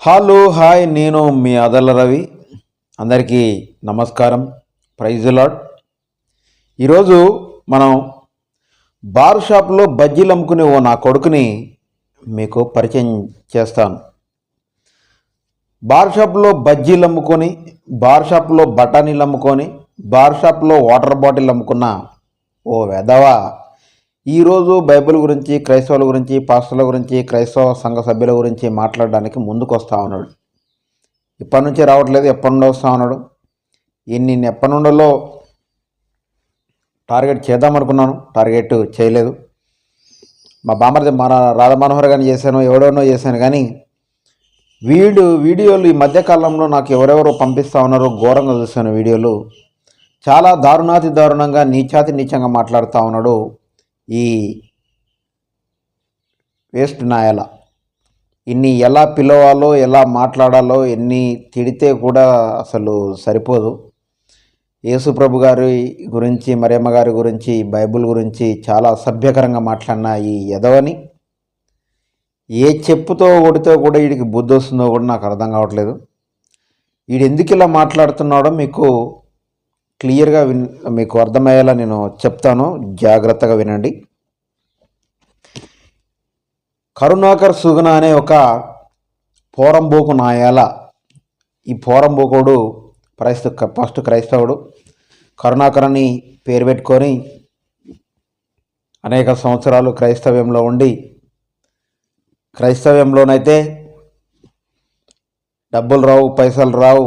Hello hi నేను మీ అదల రవి. అందరికీ నమస్కారం. ప్రైజ్ లాడ్ ఈరోజు మనం బార్ షాప్లో బజ్జీలు అమ్ముకునే ఓ నా కొడుకుని మీకు పరిచయం చేస్తాను. బార్ షాప్లో బజ్జీలు అమ్ముకొని బార్ షాప్లో బఠానీలు అమ్ముకొని బార్ షాప్లో వాటర్ బాటిల్ అమ్ముకున్న ఓ వెధవ. ఈరోజు బైబిల్ గురించి క్రైస్తవుల గురించి పాస్టర్ల గురించి క్రైస్తవ సంఘ సభ్యుల గురించి మాట్లాడడానికి ముందుకు వస్తూ ఉన్నాడు. ఇప్పటి నుంచి రావట్లేదు ఎప్పటి నుండి వస్తూ ఉన్నాడు. ఇన్ని ఎప్పటి నుండో టార్గెట్ చేద్దాం అనుకున్నాను టార్గెట్ చేయలేదు. మా బామర్ది మన రాధమనోహర్ గారిని చేశాను ఎవడెవనో చేశాను కానీ వీడు వీడియోలు ఈ మధ్యకాలంలో నాకు ఎవరెవరో పంపిస్తూ ఉన్నారో ఘోరంగా చూసిన వీడియోలు. చాలా దారుణాతి దారుణంగా నీచాతి నీచంగా మాట్లాడుతూ ఉన్నాడు ఈ వేస్ట్ నాయల. ఇన్ని ఎలా పిలవాలో ఎలా మాట్లాడాలో ఎన్ని తిడితే కూడా అసలు సరిపోదు. యేసుప్రభు గారి గురించి మరియమ్మ గారి గురించి బైబిల్ గురించి చాలా అసభ్యకరంగా మాట్లాడిన ఈ యదవని ఏ చెప్పుతో కొడితే కూడా వీడికి బుద్ధి వస్తుందో కూడా నాకు అర్థం కావట్లేదు. వీడు ఎందుకు ఇలా మాట్లాడుతున్నాడో మీకు క్లియర్గా విన్ మీకు అర్థమయ్యేలా నేను చెప్తాను. జాగ్రత్తగా వినండి. కరుణాకర్ సుగుణ అనే ఒక పోరంబోకు నాయాల. ఈ పోరంబోకుడు క్రైస్త ఫస్ట్ క్రైస్తవుడు. కరుణాకర్ అని పేరు పెట్టుకొని అనేక సంవత్సరాలు క్రైస్తవ్యంలో ఉండి క్రైస్తవ్యంలోనైతే డబ్బులు రావు పైసలు రావు.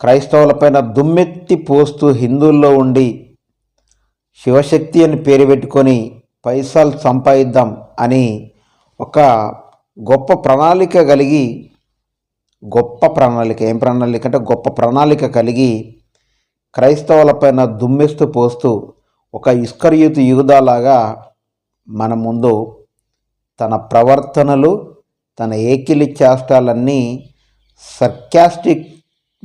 క్రైస్తవులపైన దుమ్మెత్తి పోస్తూ హిందువుల్లో ఉండి శివశక్తి అని పేరు పెట్టుకొని పైసలు సంపాదిద్దాం అని ఒక గొప్ప ప్రణాళిక కలిగి గొప్ప ప్రణాళిక ఏం ప్రణాళిక అంటే గొప్ప ప్రణాళిక కలిగి క్రైస్తవులపైన దుమ్మెస్తూ పోస్తూ ఒక ఇస్కర్యూతు యుగుదాలాగా మన ముందు తన ప్రవర్తనలు తన ఏకిలి చేష్టాలన్నీ సర్కాస్టిక్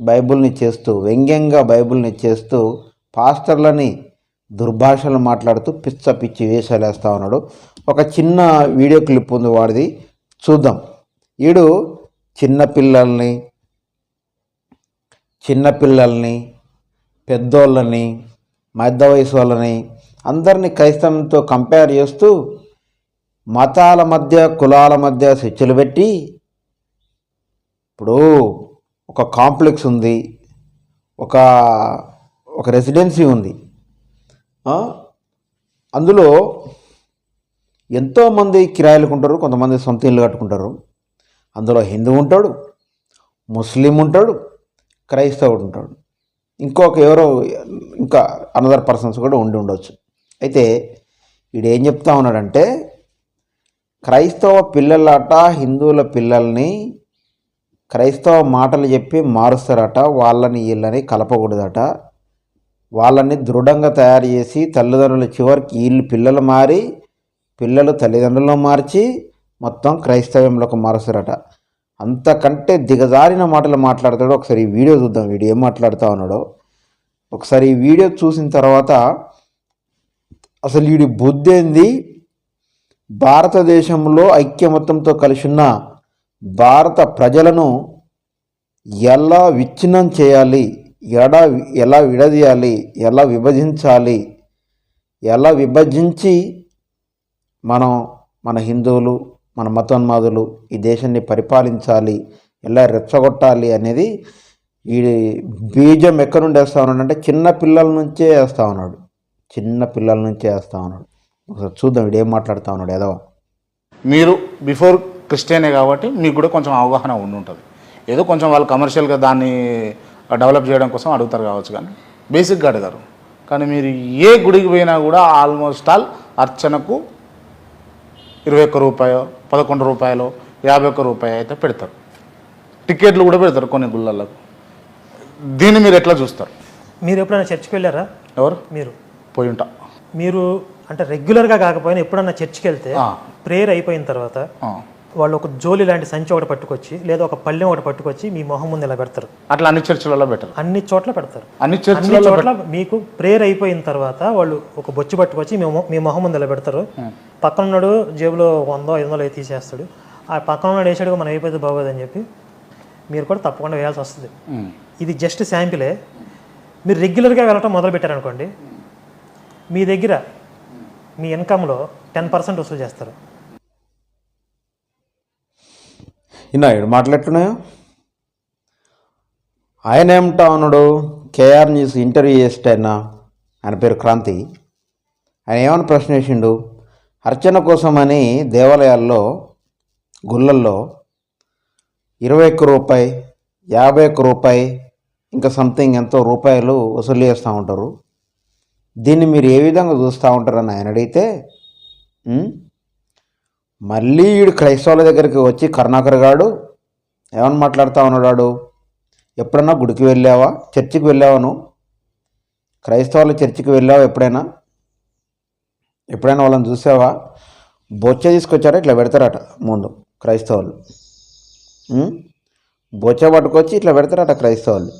బైబిల్ని చేస్తూ వ్యంగ్యంగా బైబుల్ని చేస్తూ పాస్టర్లని దుర్భాషలు మాట్లాడుతూ పిచ్చ పిచ్చి వేషాలు ఉన్నాడు. ఒక చిన్న వీడియో క్లిప్ ఉంది వాడిది. చూద్దాం. వీడు చిన్నపిల్లల్ని చిన్నపిల్లల్ని పెద్దోళ్ళని మధ్య వయసు వాళ్ళని అందరినీ క్రైస్తవంతో కంపేర్ చేస్తూ మతాల మధ్య కులాల మధ్య స్విచ్లు పెట్టి ఇప్పుడు ఒక కాంప్లెక్స్ ఉంది ఒక ఒక రెసిడెన్సీ ఉంది. అందులో ఎంతోమంది కిరాయిలకు ఉంటారు కొంతమంది సొంత ఇల్లు కట్టుకుంటారు. అందులో హిందూ ఉంటాడు ముస్లిం ఉంటాడు క్రైస్తవుడు ఉంటాడు. ఇంకొక ఎవరో ఇంకా అనదర్ పర్సన్స్ కూడా ఉండి ఉండొచ్చు. అయితే వీడు ఏం చెప్తా ఉన్నాడంటే క్రైస్తవ పిల్లలాట హిందువుల పిల్లల్ని క్రైస్తవ మాటలు చెప్పి మారుస్తారట వాళ్ళని వీళ్ళని కలపకూడదట. వాళ్ళని దృఢంగా తయారు చేసి తల్లిదండ్రులు చివరికి వీళ్ళు పిల్లలు మారి పిల్లలు తల్లిదండ్రులను మార్చి మొత్తం క్రైస్తవ్యంలోకి మారుస్తారట. అంతకంటే దిగజారిన మాటలు మాట్లాడతాడు. ఒకసారి ఈ వీడియో చూద్దాం. వీడియో ఏం మాట్లాడుతూ ఉన్నాడో. ఒకసారి ఈ వీడియో చూసిన తర్వాత అసలు వీడి బుద్ధి ఏంది? భారతదేశంలో ఐక్యమత్యంతో కలిసిన భారత ప్రజలను ఎలా విచ్ఛిన్నం చేయాలి ఎడా ఎలా విడదీయాలి ఎలా విభజించాలి ఎలా విభజించి మనం మన హిందువులు మన మతోన్మాదులు ఈ దేశాన్ని పరిపాలించాలి ఎలా రెచ్చగొట్టాలి అనేది ఈ బీజం ఎక్కడి నుండి వేస్తా ఉన్నాడు అంటే చిన్న పిల్లల నుంచే వేస్తా ఉన్నాడు. చిన్న పిల్లల నుంచే వేస్తా ఉన్నాడు. ఒకసారి చూద్దాం వీడు ఏం మాట్లాడుతా ఉన్నాడు ఏదో. మీరు బిఫోర్ క్రిస్టియనే కాబట్టి మీకు కూడా కొంచెం అవగాహన ఉండి ఉంటుంది. ఏదో కొంచెం వాళ్ళు కమర్షియల్గా దాన్ని డెవలప్ చేయడం కోసం అడుగుతారు కావచ్చు కానీ బేసిక్గా అడగారు కానీ మీరు ఏ గుడికి పోయినా కూడా ఆల్మోస్ట్ ఆల్ అర్చనకు ఇరవై ఒక్క రూపాయో పదకొండు రూపాయలు యాభై ఒక్క రూపాయి అయితే పెడతారు. టికెట్లు కూడా పెడతారు కొన్ని గుళ్ళలకు. దీన్ని మీరు ఎట్లా చూస్తారు? మీరు ఎప్పుడైనా చర్చికి వెళ్ళారా? ఎవరు? మీరు. పోయి ఉంటా. మీరు అంటే రెగ్యులర్గా కాకపోయినా ఎప్పుడన్నా చర్చికి వెళ్తే. ప్రేయర్ అయిపోయిన తర్వాత. వాళ్ళు ఒక జోలి లాంటి సంచి ఒకటి పట్టుకొచ్చి లేదా ఒక పళ్ళెం ఒకటి పట్టుకొచ్చి మీ మొహం ముందు ఇలా పెడతారు అట్లా అన్ని చర్చిలలో బెటర్ అన్ని చోట్ల పెడతారు. అన్ని అన్ని చోట్ల మీకు ప్రేయర్ అయిపోయిన తర్వాత వాళ్ళు ఒక బొచ్చు పట్టుకొచ్చి మీ మొహం ముందు ఇలా పెడతారు పక్కన ఉన్నాడు జేబులో వందో ఐదు వందలు అయితే తీసేస్తాడు. ఆ పక్కన ఉన్నాడు వేసాడు మనం అయిపోతే బాగోదని చెప్పి మీరు కూడా తప్పకుండా వేయాల్సి వస్తుంది. ఇది జస్ట్ శాంపిలే మీరు రెగ్యులర్గా వెళ్ళటం మొదలు పెట్టారనుకోండి మీ దగ్గర మీ ఇన్కంలో టెన్ పర్సెంట్ వసూలు చేస్తారు. ఇన్నా ఏడు మాట్లాడుతున్నాయో? ఆయన ఏమిటా ఉన్నాడు? కేఆర్ న్యూస్ ఇంటర్వ్యూ చేస్తే ఆయన ఆయన పేరు క్రాంతి. ఆయన ఏమని ప్రశ్న వేసిండు? అర్చన కోసమని దేవాలయాల్లో గుళ్ళల్లో ఇరవై ఒక్క రూపాయి యాభై ఒక్క రూపాయి ఇంకా సంథింగ్ ఎంతో రూపాయలు వసూలు చేస్తూ ఉంటారు. దీన్ని మీరు ఏ విధంగా చూస్తూ ఉంటారని ఆయన అడిగితే మళ్ళీ వీడు క్రైస్తవుల దగ్గరికి వచ్చి కరుణాకర్ గాడు ఏమని మాట్లాడుతూ ఉన్నాడు ఎప్పుడన్నా గుడికి వెళ్ళావా? చర్చికి వెళ్ళావా నువ్వు? క్రైస్తవుల చర్చికి వెళ్ళావా ఎప్పుడైనా? ఎప్పుడైనా వాళ్ళని చూసావా? బొచ్చ తీసుకొచ్చారా? ఇట్లా పెడతారట ముందు క్రైస్తవులు. బొచ్చ పట్టుకొచ్చి ఇట్లా పెడతారట క్రైస్తవులు.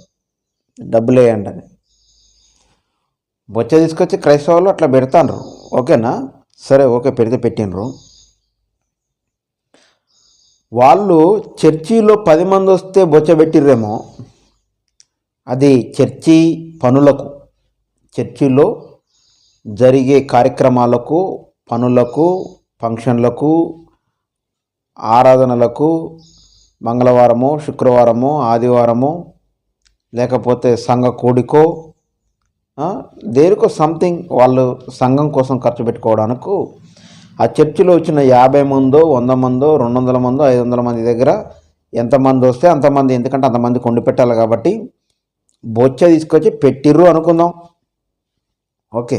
డబ్బులు వేయండి అని. బొచ్చ తీసుకొచ్చి క్రైస్తవులు అట్లా పెడతాండ్రు. ఓకేనా? సరే ఓకే పెడితే పెట్టిండ్రు. వాళ్ళు చర్చిలో పది మంది వస్తే బొచ్చ పెట్టిర్రేమో. అది చర్చి పనులకు చర్చిలో జరిగే కార్యక్రమాలకు పనులకు ఫంక్షన్లకు ఆరాధనలకు మంగళవారము శుక్రవారము ఆదివారము లేకపోతే సంఘ కూడికో దేనికో సంథింగ్ వాళ్ళు సంఘం కోసం ఖర్చు పెట్టుకోవడానికి ఆ చర్చిలో వచ్చిన యాభై మందో వంద మందో రెండు వందల మందో ఐదు వందల మంది దగ్గర ఎంతమంది వస్తే అంతమంది ఎందుకంటే అంతమంది కొండి పెట్టాలి కాబట్టి బొచ్చ తీసుకొచ్చి పెట్టిర్రు అనుకుందాం. ఓకే.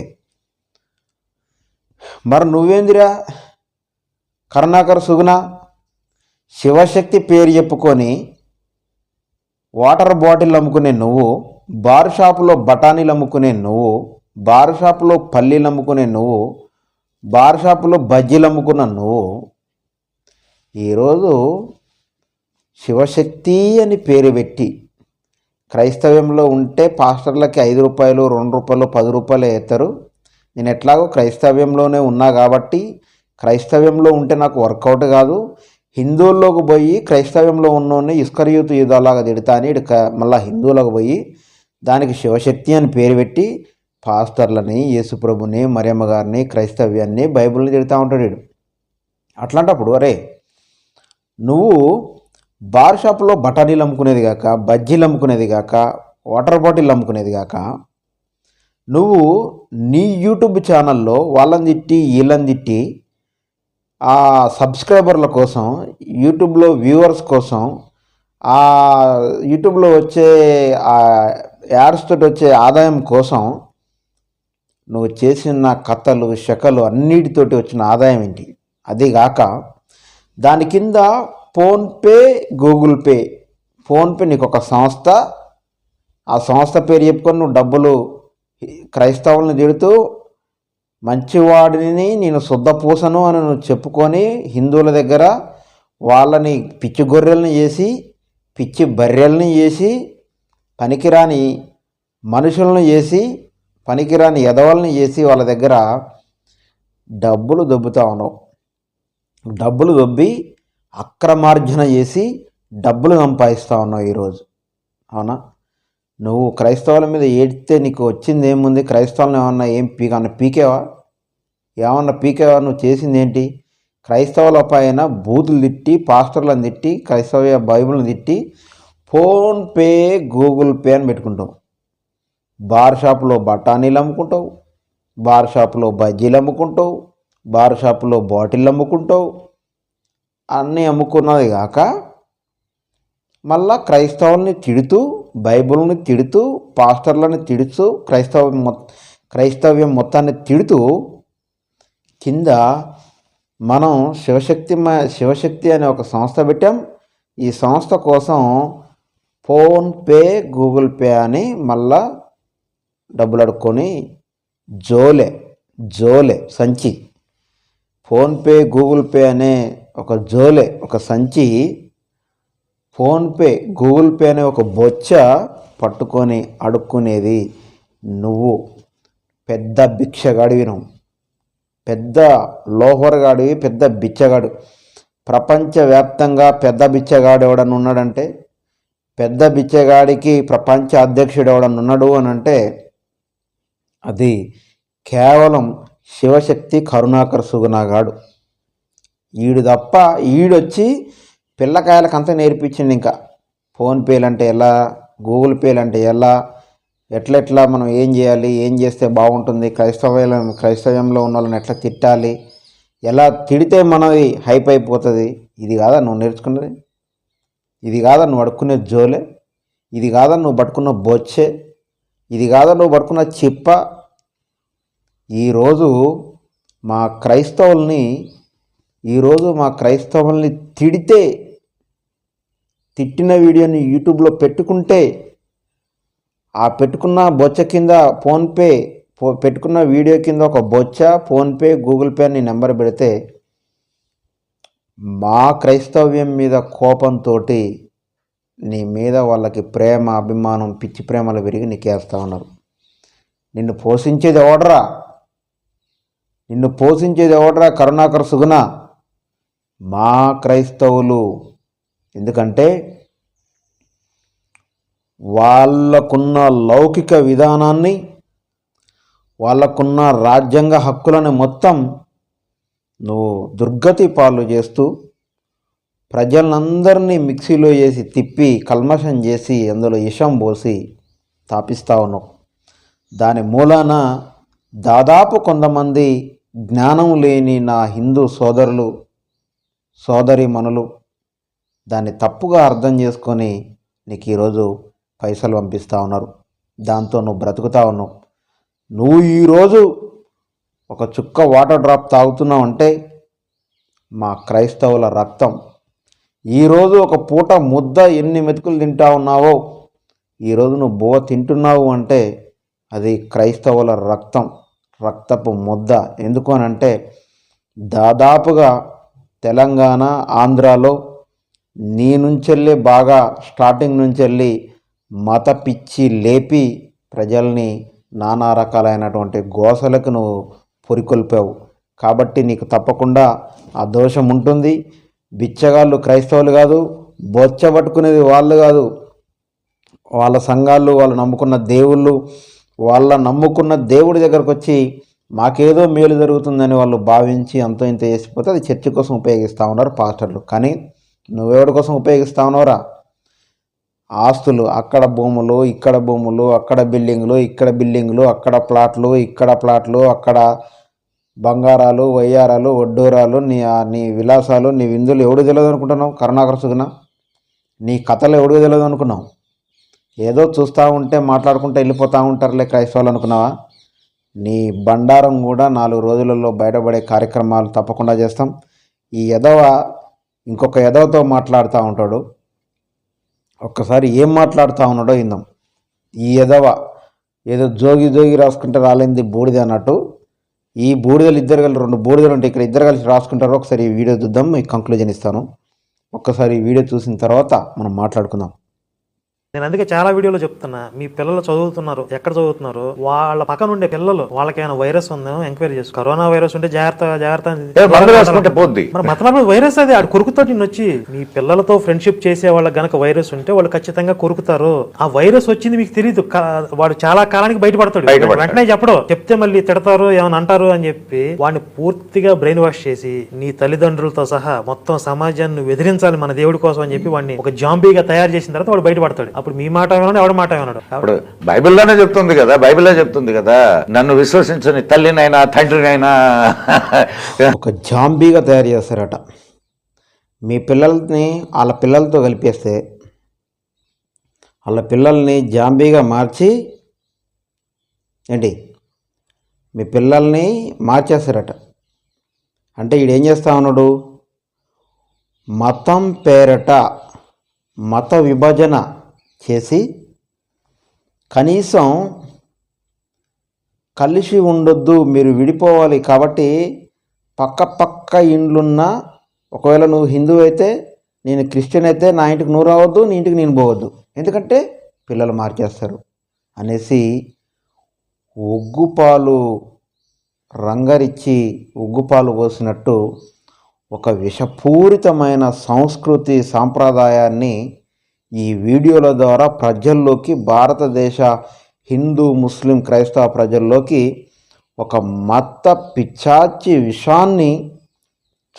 మరి నువ్వేందిరా? కరుణాకర్ సుగుణ శివశక్తి పేరు చెప్పుకొని వాటర్ బాటిల్ అమ్ముకునే నువ్వు బార్ షాపులో బఠానీలు అమ్ముకునే నువ్వు బార్ షాపులో పల్లీలు అమ్ముకునే నువ్వు బార్ షాపులో బజ్జీలు అమ్ముకున్న నువ్వు ఈరోజు శివశక్తి అని పేరు పెట్టి క్రైస్తవ్యంలో ఉంటే పాస్టర్లకి ఐదు రూపాయలు రెండు రూపాయలు పది రూపాయలు వేస్తారు. నేను ఎట్లాగో క్రైస్తవ్యంలోనే ఉన్నా కాబట్టి క్రైస్తవ్యంలో ఉంటే నాకు వర్కౌట్ కాదు. హిందువుల్లోకి పోయి క్రైస్తవ్యంలో ఉన్నోని ఇస్కరియూత్ యుధాలాగా తిడతా అని ఇటు క- హిందువులకు పోయి దానికి శివశక్తి అని పేరు పెట్టి పాస్టర్లని యేసుప్రభుని మరియమ్మ గారిని క్రైస్తవ్యాన్ని బైబిల్ని తిడతా ఉంటాడు వీడు. అట్లాంటప్పుడు అరే నువ్వు బార్ షాప్లో బఠానీలు అమ్ముకునేది కాక బజ్జీలు అమ్ముకునేది కాక వాటర్ బాటిల్ అమ్ముకునేది కాక నువ్వు నీ యూట్యూబ్ ఛానల్లో వాళ్ళని తిట్టి వీళ్ళని తిట్టి ఆ సబ్స్క్రైబర్ల కోసం యూట్యూబ్లో వ్యూవర్స్ కోసం ఆ యూట్యూబ్లో వచ్చే ఆ యాడ్స్ తోటి వచ్చే ఆదాయం కోసం నువ్వు చేసిన కథలు శకలు అన్నిటితోటి వచ్చిన ఆదాయం ఏంటి? అదిగాక దాని కింద ఫోన్పే గూగుల్ పే. ఫోన్పే నీకు ఒక సంస్థ. ఆ సంస్థ పేరు చెప్పుకొని నువ్వు డబ్బులు క్రైస్తవులను తిడుతూ మంచివాడిని నేను శుద్ధపూసను అని నువ్వు చెప్పుకొని హిందువుల దగ్గర వాళ్ళని పిచ్చి గొర్రెల్ని చేసి పిచ్చి బర్రెల్ని చేసి పనికిరాని మనుషులను చేసి పనికిరాని ఎదవల్ని చేసి వాళ్ళ దగ్గర డబ్బులు దొబ్బుతా ఉన్నావు. డబ్బులు దొబ్బి అక్రమార్జన చేసి డబ్బులు సంపాదిస్తూ ఉన్నావు ఈరోజు. అవునా? నువ్వు క్రైస్తవుల మీద ఏడితే నీకు వచ్చింది ఏముంది? క్రైస్తవులను ఏమన్నా ఏం పీక అన్న పీకేవా? ఏమన్నా పీకేవా? నువ్వు చేసింది ఏంటి? క్రైస్తవుల పైన బూతులు తిట్టి పాస్టర్లను తిట్టి క్రైస్తవ బైబిల్ని తిట్టి ఫోన్పే గూగుల్ పే అని పెట్టుకుంటావు. బార్ షాపులో బఠానీలు అమ్ముకుంటావు బార్ షాపులో బజ్జీలు అమ్ముకుంటావు బార్ షాపులో బాటిల్ అమ్ముకుంటావు. అన్నీ అమ్ముకున్నది కాక మళ్ళా క్రైస్తవుల్ని తిడుతూ బైబిల్ని తిడుతూ పాస్టర్లని తిడుతూ క్రైస్తవ క్రైస్తవ్యం మొత్తాన్ని తిడుతూ కింద మనం శివశక్తి శివశక్తి అనే ఒక సంస్థ పెట్టాం. ఈ సంస్థ కోసం ఫోన్పే గూగుల్ పే అని మళ్ళా డబ్బులు అడుక్కొని జోలే జోలే సంచి. ఫోన్పే గూగుల్ పే అనే ఒక జోలే ఒక సంచి. ఫోన్పే గూగుల్ పే అనే ఒక బొచ్చ పట్టుకొని అడుక్కునేది నువ్వు. పెద్ద భిక్షగాడివి నువ్వు పెద్ద లోహరగాడివి పెద్ద బిచ్చగాడు. ప్రపంచవ్యాప్తంగా పెద్ద బిచ్చగాడు ఎవడన్నా ఉన్నాడంటే పెద్ద బిచ్చగాడికి ప్రపంచ అధ్యక్షుడు ఎవడన్నా ఉన్నాడు అని అంటే అది కేవలం శివశక్తి కరుణాకర్ సుగుణాగాడు. ఈడు తప్ప ఈడొచ్చి పిల్లకాయలకంతా నేర్పించింది ఇంకా. ఫోన్పేలు అంటే ఎలా గూగుల్ పేలు అంటే ఎలా ఎట్లెట్లా మనం ఏం చేయాలి ఏం చేస్తే బాగుంటుంది క్రైస్తవ్యం క్రైస్తవ్యంలో ఉన్న వాళ్ళని ఎట్లా తిట్టాలి ఎలా తిడితే మనది హైప్ అయిపోతుంది ఇది కాదా నువ్వు నేర్చుకున్నది? ఇది కాదా నువ్వు అడుక్కునే జోలే? ఇది కాదా నువ్వు పట్టుకున్న బొచ్చే? ఇది కాదా నువ్వు పట్టుకున్న చిప్ప? ఈరోజు మా క్రైస్తవుల్ని ఈరోజు మా క్రైస్తవుల్ని తిడితే తిట్టిన వీడియోని యూట్యూబ్లో పెట్టుకుంటే ఆ పెట్టుకున్న బొచ్చ కింద ఫోన్పే పెట్టుకున్న వీడియో కింద ఒక బొచ్చ ఫోన్పే గూగుల్ పే అని నెంబర్ పెడితే మా క్రైస్తవ్యం మీద కోపంతో నీ మీద వాళ్ళకి ప్రేమ అభిమానం పిచ్చి ప్రేమలు పెరిగి నీకేస్తా ఉన్నారు. నిన్ను పోషించేది ఎవడరా? నిన్ను పోషించేది ఎవడరా కరుణాకర్ సుగుణ? మా క్రైస్తవులు. ఎందుకంటే వాళ్ళకున్న లౌకిక విధానాన్ని వాళ్ళకున్న రాజ్యాంగ హక్కులను మొత్తం నువ్వు దుర్గతి పాలు చేస్తూ ప్రజలందరినీ మిక్సీలో చేసి తిప్పి కల్మషం చేసి అందులో ఇషం పోసి తాపిస్తా ఉన్నావు. దాని మూలాన దాదాపు కొంతమంది జ్ఞానం లేని నా హిందూ సోదరులు సోదరిమణులు దాన్ని తప్పుగా అర్థం చేసుకొని నీకు ఈరోజు పైసలు పంపిస్తూ ఉన్నారు. దాంతో నువ్వు బ్రతుకుతా ఉన్నావు. నువ్వు ఈరోజు ఒక చుక్క వాటర్ డ్రాప్ తాగుతున్నాం అంటే మా క్రైస్తవుల రక్తం. ఈరోజు ఒక పూట ముద్ద ఎన్ని మెతుకులు తింటా ఉన్నావో ఈరోజు నువ్వు బువ్వ తింటున్నావు అంటే అది క్రైస్తవుల రక్తం రక్తపు ముద్ద. ఎందుకు అని అంటే దాదాపుగా తెలంగాణ ఆంధ్రాలో నీ నుంచెళ్ళి బాగా స్టార్టింగ్ నుంచెళ్ళి మత పిచ్చి లేపి ప్రజల్ని నానా రకాలైనటువంటి గోసలకు నువ్వు పొరికొల్పావు. కాబట్టి నీకు తప్పకుండా ఆ దోషం ఉంటుంది. బిచ్చగాళ్ళు క్రైస్తవులు కాదు బొచ్చ పట్టుకునేది వాళ్ళు కాదు. వాళ్ళ సంఘాలు వాళ్ళు నమ్ముకున్న దేవుళ్ళు వాళ్ళ నమ్ముకున్న దేవుడి దగ్గరకు వచ్చి మాకేదో మేలు జరుగుతుందని వాళ్ళు భావించి అంత ఇంత చేసిపోతే అది చర్చి కోసం ఉపయోగిస్తూ ఉన్నారు పాస్టర్లు. కానీ నువ్వెవడి కోసం ఉపయోగిస్తా ఉన్నావురా? ఆస్తులు అక్కడ భూములు ఇక్కడ భూములు అక్కడ బిల్డింగ్లు ఇక్కడ బిల్డింగ్లు అక్కడ ప్లాట్లు ఇక్కడ ప్లాట్లు అక్కడ బంగారాలు వయ్యారాలు వడ్డూరాలు నీ నీ విలాసాలు నీ విందులు ఎవడు తెలియదు అనుకుంటున్నావు? కరుణాకర సుగుణ. నీ కథలు ఎవడు తెలియదు అనుకున్నావు? ఏదో చూస్తూ ఉంటే మాట్లాడుకుంటే వెళ్ళిపోతూ ఉంటారులే క్రైస్తవులు అనుకున్నావా? నీ బండారం కూడా నాలుగు రోజులలో బయటపడే కార్యక్రమాలు తప్పకుండా చేస్తాం. ఈ ఎదవ ఇంకొక ఎదవతో మాట్లాడుతూ ఉంటాడు. ఒక్కసారి ఏం మాట్లాడుతూ ఉన్నాడో ఇందాం ఈ ఎదవ ఏదో జోగి జోగి రాసుకుంటే రాలేంది బూడిద అన్నట్టు. ఈ బూడిదలు ఇద్దరు కలిసి రెండు బూడిదలు ఉంటాయి ఇక్కడ ఇద్దరు కలిసి రాసుకుంటారు ఒకసారి ఈ వీడియో చూద్దాం మీకు కంక్లూజన్ ఇస్తాను. ఒక్కసారి ఈ వీడియో చూసిన తర్వాత మనం మాట్లాడుకుందాం. నేను అందుకే చాలా వీడియోలో చెప్తున్నా. మీ పిల్లలు చదువుతున్నారు. ఎక్కడ చదువుతున్నారు? వాళ్ళ పక్కన ఉండే పిల్లలు వాళ్ళకేమైనా వైరస్ ఉందేమో ఎంక్వైరీ చేసుకో. కరోనా వైరస్ ఉంటే జాగ్రత్త జాగ్రత్త పోద్ది. మరి వైరస్ అది ఆడు కొరుకుతో నిన్ను వచ్చి. మీ పిల్లలతో ఫ్రెండ్షిప్ చేసే వాళ్ళకి గనక వైరస్ ఉంటే వాళ్ళు ఖచ్చితంగా కొరుకుతారు. ఆ వైరస్ వచ్చింది మీకు తెలియదు వాడు చాలా కాలానికి బయటపడతాడు. వెంటనే చెప్పడు. చెప్తే మళ్ళీ తిడతారు ఏమైనా అంటారు అని చెప్పి వాడిని పూర్తిగా బ్రెయిన్ వాష్ చేసి నీ తల్లిదండ్రులతో సహా మొత్తం సమాజాన్ని ఎదిరించాలి మన దేవుడి కోసం అని చెప్పి వాడిని ఒక జాంబీగా తయారు చేసిన తర్వాత వాడు బయటపడతాడు. అప్పుడు మీ మాట ఏమన్నాడు? ఎవడ మాట ఏమన్నాడు? ఇప్పుడు బైబిల్లోనే చెప్తుంది కదా బైబిల్లో చెప్తుంది కదా నన్ను విశ్వసించని తల్లినైనా తండ్రినైనా. ఒక జాంబీగా తయారు చేస్తారట. మీ పిల్లల్ని వాళ్ళ పిల్లలతో కలిపేస్తే వాళ్ళ పిల్లల్ని జాంబీగా మార్చి ఏంటి? మీ పిల్లల్ని మార్చేస్తారట. అంటే ఈడు ఏం చేస్తా ఉన్నాడు? మతం పేరట మత విభజన చేసి కనీసం కలిసి ఉండొద్దు మీరు విడిపోవాలి కాబట్టి పక్క పక్క ఇండ్లున్న ఒకవేళ నువ్వు హిందూ అయితే నేను క్రిస్టియన్ అయితే నా ఇంటికి నువ్వు రావద్దు నీ ఇంటికి నేను పోవద్దు. ఎందుకంటే పిల్లలు మార్చేస్తారు అనేసి ఒగ్గుపాలు రంగరిచ్చి ఉగ్గుపాలు పోసినట్టు ఒక విషపూరితమైన సంస్కృతి సాంప్రదాయాన్ని ఈ వీడియోల ద్వారా ప్రజల్లోకి భారతదేశ హిందూ ముస్లిం క్రైస్తవ ప్రజల్లోకి ఒక మత పిచ్చాచి విషాన్ని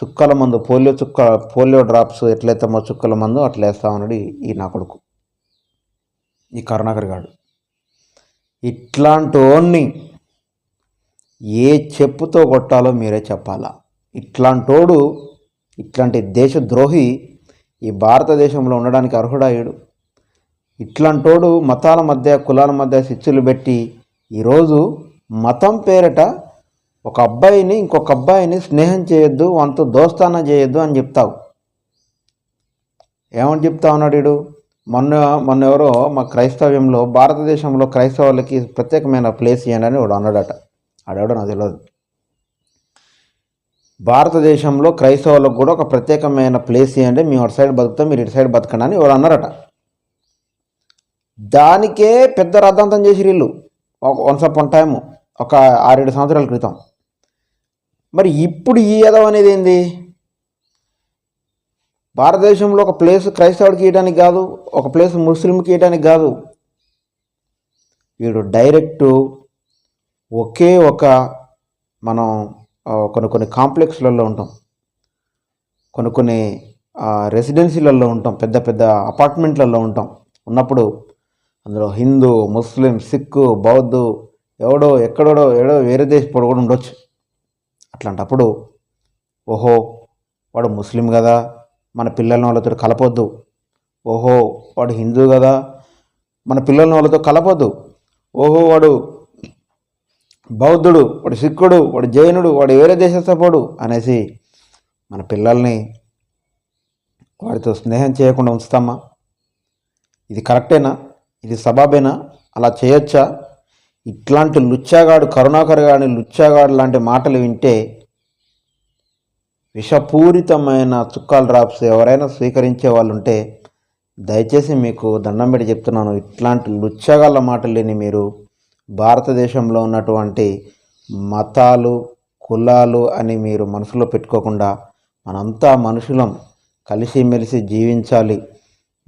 చుక్కల మందు పోలియో చుక్క పోలియో డ్రాప్స్ ఎట్లయితే చుక్కల మందు అట్లా వేస్తా ఉన్నాడు ఈ- నా కొడుకు ఈ కరుణాకర్ గాడు. ఇట్లాంటి ఏ చెప్పుతో కొట్టాలో మీరే చెప్పాలా? ఇట్లాంటోడు ఇట్లాంటి దేశద్రోహి ఈ భారతదేశంలో ఉండడానికి అర్హుడాయుడు ఇట్లాంటోడు మతాల మధ్య కులాల మధ్య శిక్షలు పెట్టి ఈరోజు మతం పేరిట ఒక అబ్బాయిని ఇంకొక అబ్బాయిని స్నేహం చేయొద్దు వంతు దోస్తానా చేయొద్దు అని చెప్తావు. ఏమని చెప్తా ఉన్నాడు వీడు? మొన్న మొన్న ఎవరో మా క్రైస్తవ్యంలో భారతదేశంలో క్రైస్తవులకి ప్రత్యేకమైన ప్లేస్ ఇవ్వండి అని వాడు అన్నాడట. ఆడెవడో నాకు తెలియదు భారతదేశంలో క్రైస్తవులకు కూడా ఒక ప్రత్యేకమైన ప్లేస్ ఇవ్వండి మేము అటు సైడ్ బతుకుతాం మీరు ఇటు సైడ్ బతకండి అని ఎవరు అన్నారట. దానికే పెద్ద రద్దంతం చేసి వీళ్ళు. వన్స్ అప్ వన్ టైము ఒక ఆరేడు సంవత్సరాల క్రితం. మరి ఇప్పుడు ఈ యదం అనేది ఏంది? భారతదేశంలో ఒక ప్లేస్ క్రైస్తవుడికి ఇవ్వడానికి కాదు ఒక ప్లేస్ ముస్లింకి ఇవ్వడానికి కాదు. వీడు డైరెక్టు ఒకే ఒక మనం కొన్ని కొన్ని కాంప్లెక్స్లలో ఉంటాం. కొన్ని కొన్ని రెసిడెన్సీలలో ఉంటాం. పెద్ద పెద్ద అపార్ట్మెంట్లలో ఉంటాం. ఉన్నప్పుడు అందులో హిందూ ముస్లిం సిక్కు బౌద్ధు ఎవడో ఎక్కడోడో ఎవడో వేరే దేశపోడు కూడా ఉండొచ్చు. అట్లాంటప్పుడు ఓహో వాడు ముస్లిం కదా మన పిల్లల్ని వాళ్ళతో కలపొద్దు. ఓహో వాడు హిందూ కదా మన పిల్లల్ని వాళ్ళతో కలపొద్దు. ఓహో వాడు బౌద్ధుడు వాడు సిక్కుడు వాడు జైనుడు వాడు వేరే దేశస్థపోడు అనేసి మన పిల్లల్ని వాడితో స్నేహం చేయకుండా ఉంచుతామా? ఇది కరెక్టేనా? ఇది సబాబేనా? అలా చేయొచ్చా? ఇట్లాంటి లుచ్చాగాడు కరుణాకర్ గాని లుచ్చాగాడు లాంటి మాటలు వింటే విషపూరితమైన చుక్కాల డ్రాప్స్ ఎవరైనా స్వీకరించే వాళ్ళు ఉంటే దయచేసి మీకు దండం పెట్టి చెప్తున్నాను ఇట్లాంటి లుచ్చగాళ్ళ మాటలు లేని మీరు భారతదేశంలో ఉన్నటువంటి మతాలు కులాలు అని మీరు మనసులో పెట్టుకోకుండా మనంతా మనుషులం కలిసిమెలిసి జీవించాలి.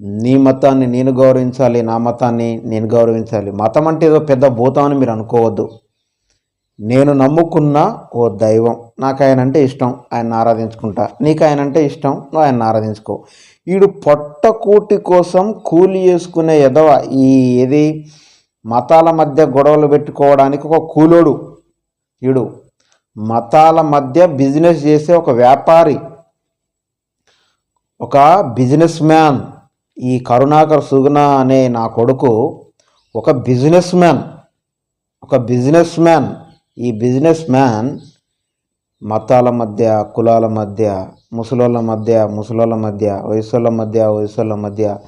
నీ మతాన్ని నేను గౌరవించాలి నా మతాన్ని నేను గౌరవించాలి. మతం అంటే ఏదో పెద్ద భూతం అని మీరు అనుకోవద్దు. నేను నమ్ముకున్న ఓ దైవం. నాకు ఆయన అంటే ఇష్టం ఆయన ఆరాధించుకుంటా. నీకు ఆయన అంటే ఇష్టం నువ్వు ఆయన ఆరాధించుకో. వీడు పొట్టకూటి కోసం కూలి చేసుకునే ఎదవ ఈ ఏది? మతాల మధ్య గొడవలు పెట్టుకోవడానికి ఒక కూలోడు. ఈడు మతాల మధ్య బిజినెస్ చేసే ఒక వ్యాపారి. ఒక బిజినెస్ మ్యాన్. ఈ కరుణాకర్ సుగుణ అనే నా కొడుకు ఒక బిజినెస్ మ్యాన్. ఒక బిజినెస్ మ్యాన్. ఈ బిజినెస్ మ్యాన్ మతాల మధ్య కులాల మధ్య ముసలోళ్ళ మధ్య ముసలోళ్ళ మధ్య వయసుల మధ్య వయసుల మధ్య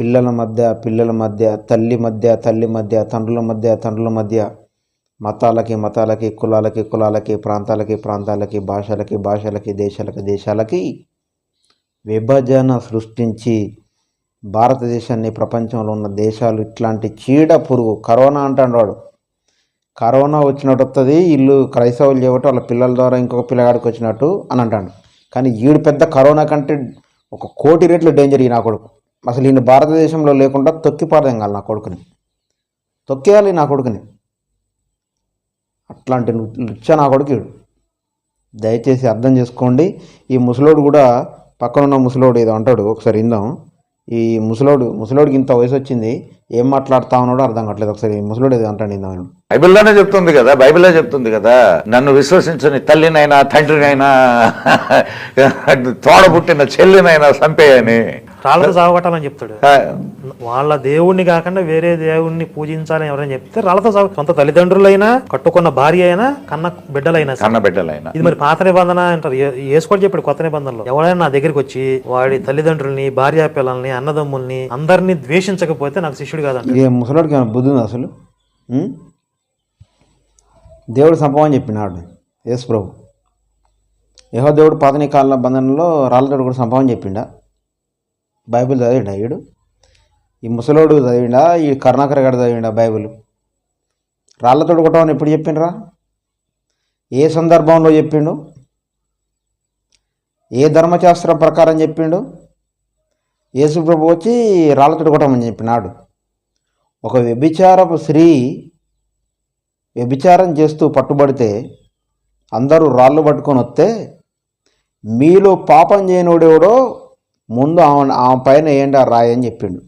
పిల్లల మధ్య పిల్లల మధ్య తల్లి మధ్య తల్లి మధ్య తండ్రుల మధ్య తండ్రుల మధ్య మతాలకి మతాలకి కులాలకి కులాలకి ప్రాంతాలకి ప్రాంతాలకి భాషలకి భాషలకి దేశాలకి దేశాలకి విభజన సృష్టించి భారతదేశాన్ని ప్రపంచంలో ఉన్న దేశాలు ఇట్లాంటి చీడ పురుగు. కరోనా అంటాడు వాడు. కరోనా వచ్చినట్టు వస్తుంది ఇల్లు క్రైస్తవులు చేయబట్టి వాళ్ళ పిల్లల ద్వారా ఇంకొక పిల్లగాడికి వచ్చినట్టు అని అంటాడు. కానీ ఈడు పెద్ద కరోనా కంటే ఒక కోటి రెట్లు డేంజర్ ఈ నా కొడుకు. అసలు ఈయన భారతదేశంలో లేకుండా తొక్కి పారదేంగాలి నా కొడుకుని. తొక్కేయాలి నా కొడుకుని. అట్లాంటి నృత్య నా కొడుకుడు దయచేసి అర్థం చేసుకోండి. ఈ ముసలోడు కూడా పక్కనున్న ముసలోడు ఏదో అంటాడు ఒకసారి ఇందాం ఈ ముసలోడు ముసలోడికి ఇంత వయసు వచ్చింది ఏం మాట్లాడుతా ఉన్నాడో అర్థం కావట్లేదు. ఒకసారి ఈ ముసలోడు ఏదో అంటాడు ఇందాం బైబిల్లోనే చెప్తుంది కదా బైబిల్లో చెప్తుంది కదా నన్ను విశ్వసించని తల్లినైనా తండ్రినైనా తోడబుట్టిన చెల్లినైనా చంపేయని. రాళ్ళతో సాగొట్టాలని చెప్తాడు. వాళ్ళ దేవుణ్ణి కాకుండా వేరే దేవుణ్ణి పూజించాలని ఎవరైనా చెప్తే రాళ్ళతో సాగు సొంత తల్లిదండ్రులైనా కట్టుకున్న భార్య అయినా కన్న బిడ్డలైనా. కన్న బిడ్డలైనా. ఇది మరి పాత నిబంధన అంటారు. ఏసుకోటి చెప్పాడు కొత్త నిబంధనలో. ఎవరైనా నా దగ్గరికి వచ్చి వాడి తల్లిదండ్రుల్ని భార్య పిల్లల్ని అన్నదమ్ముల్ని అందరినీ ద్వేషించకపోతే నాకు శిష్యుడు ఇదే ముసలోడికి బుద్ధి అసలు? దేవుడు సంపమని చెప్పినాడు యేసు ప్రభు. యహోదేవుడు పాతని కాల బంధనంలో రాళ్ళతోడు కూడా సంభవం చెప్పిండా? బైబిల్ చదివిండా వీడు ఈ ముసలోడు చదివిండా? ఈ కర్ణాకర్ గారు చదివిండా బైబిల్? రాళ్ళతోడు కొట్టమని ఎప్పుడు చెప్పిండ్రా? ఏ సందర్భంలో చెప్పిండు? ఏ ధర్మశాస్త్రం ప్రకారం చెప్పిండు? యేసుప్రభు వచ్చి రాళ్ళతోడు కొట్టమని చెప్పినాడు. ఒక వ్యభిచారపు స్త్రీ వ్యభిచారం చేస్తూ పట్టుబడితే అందరూ రాళ్ళు పట్టుకొని వస్తే మీలో పాపం చేయనోడెవడో ముందు ఆమె ఆమె పైన వేయండి ఆ రాయి అని చెప్పిండు.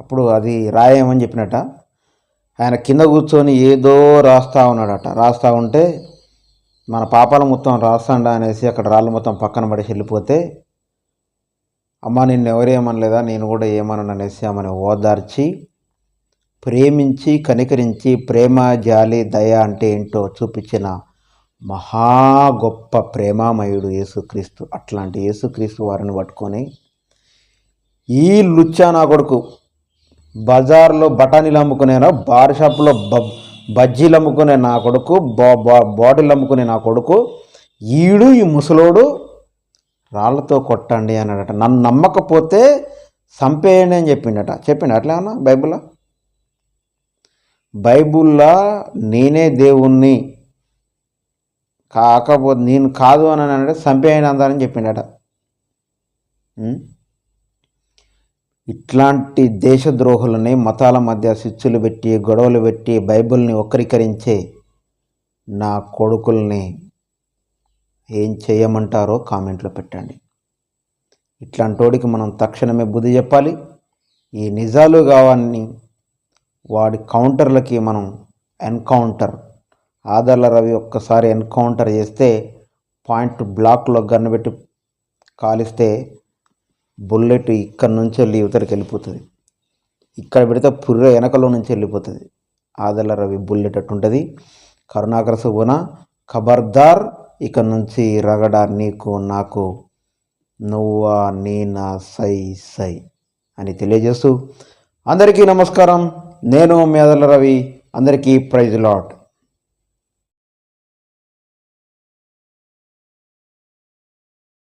అప్పుడు అది రాయేమని చెప్పినట? ఆయన కింద కూర్చొని ఏదో రాస్తా ఉన్నాడట. రాస్తా ఉంటే మన పాపాల మొత్తం రాస్తాండా అనేసి అక్కడ రాళ్ళు మొత్తం పక్కన పడి వెళ్ళిపోతే అమ్మ నిన్ను ఎవరేమనలేదా నేను కూడా ఏమనను అనేసి ఆమెను ఓదార్చి ప్రేమించి కనికరించి ప్రేమ జాలి దయ అంటే ఏంటో చూపించిన మహా గొప్ప ప్రేమామయుడు యేసుక్రీస్తు. అట్లాంటి యేసుక్రీస్తు వారిని పట్టుకొని ఈ లుచ్చా నా కొడుకు బజార్లో బఠానీలు అమ్ముకునేనా బార్ షాప్లో బ బజ్జీలు అమ్ముకునే నా కొడుకు బా బాటిల్ అమ్ముకునే నా కొడుకు ఈడు ఈ ముసలోడు రాళ్ళతో కొట్టండి అన్నాడట. నన్ను నమ్మకపోతే చంపేయండి అని చెప్పిండట. చెప్పిండు? అట్లా ఏమన్నా బైబిల్లో? బైబుల్లా నేనే దేవుణ్ణి కాకపోతే నేను కాదు అని అంటే చంపేయని అందారని చెప్పిండట. ఇట్లాంటి దేశద్రోహులని మతాల మధ్య సిచ్చులు పెట్టి గొడవలు పెట్టి బైబిల్ని వక్రీకరించే నా కొడుకుల్ని ఏం చేయమంటారో కామెంట్లో పెట్టండి. ఇట్లాంటోడికి మనం తక్షణమే బుద్ధి చెప్పాలి. ఈ నిజాలు కావాలని వాడి కౌంటర్లకి మనం ఎన్కౌంటర్ ఆదర్ల రవి ఒక్కసారి ఎన్కౌంటర్ చేస్తే పాయింట్ బ్లాక్లో గన్ను పెట్టి కాలిస్తే బుల్లెట్ ఇక్కడి నుంచి వెళ్ళి యువతలకి వెళ్ళిపోతుంది. ఇక్కడ పెడితే పుర్రె వెనకలో నుంచి వెళ్ళిపోతుంది. ఆదర్ల రవి బుల్లెట్ అట్టుంటుంది కరుణాకర సుగుణ ఖబర్దార్ ఇక నుంచి రగడ నీకు నాకు నువ్వా నేనా సై సై అని తెలియజేస్తూ అందరికీ నమస్కారం. నేను మేదల రవి అందరికీ ప్రైజ్ లాట్.